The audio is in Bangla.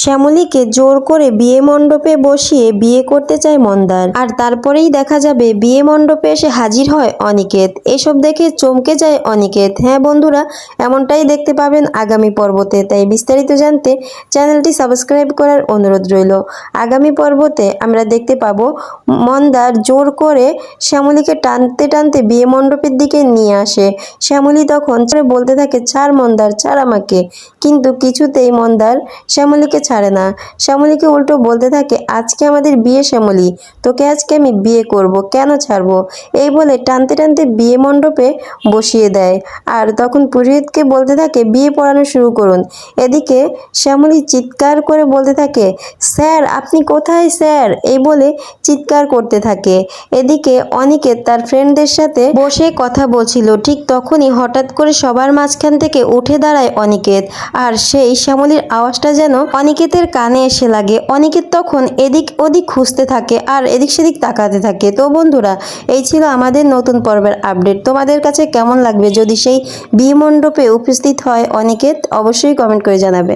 শ্যামলীকে জোর করে বিয়ে মণ্ডপে বসিয়ে বিয়ে করতে চায় মন্দার। আর তারপরেই দেখা যাবে বিয়ে মণ্ডপে এসে হাজির হয় অনিকেত। এসব দেখে চমকে যায় অনিকেত। হ্যাঁ বন্ধুরা, এমনটাই দেখতে পাবেন আগামী পর্বতে। তাই বিস্তারিত জানতে চ্যানেলটি সাবস্ক্রাইব করার অনুরোধ রইল। আগামী পর্বতে আমরা দেখতে পাবো মন্দার জোর করে শ্যামলীকে টানতে টানতে বিয়ে মণ্ডপের দিকে নিয়ে আসে। শ্যামলী তখন বলতে থাকে, ছাড় মন্দার, ছাড় আমাকে। কিন্তু কিছুতেই মন্দার শ্যামলীকে ছাড়ে না। শ্যামলীকে উল্টো বলতে থাকে, আজকে আমাদের বিয়ে শ্যামলী, তোকে আজকে আমি বিয়ে করব, কেন ছাড়বো? এই বলে টানতে টানতে বিয়ে মণ্ডপে বসিয়ে দেয়। আর তখন পুরোহিতকে বলতে থাকে, বিয়ে পড়ানো শুরু করুন। এদিকে শ্যামলী চিৎকার করে বলতে থাকে, স্যার, আপনি কোথায় স্যার? এই বলে চিৎকার করতে থাকে। এদিকে অনিকেত তার ফ্রেন্ডদের সাথে বসে কথা বলছিল। ঠিক তখনই হঠাৎ করে সবার মাঝখান থেকে উঠে দাঁড়ায় অনিকেত। আর সেই শ্যামলীর আওয়াজটা যেন অনিকেতের কানে এসে লাগে অনিকেত তখন এদিক ওদিক খুঁজতে থাকে আর এদিক সেদিক তাকাতে থাকে। তো বন্ধুরা, এই ছিল আমাদের নতুন পর্বের আপডেট। তোমাদের কাছে কেমন লাগবে? যদি সেই বিয়ে মণ্ডপে উপস্থিত হয় অনিকেত অবশ্যই কমেন্ট করে জানাবে।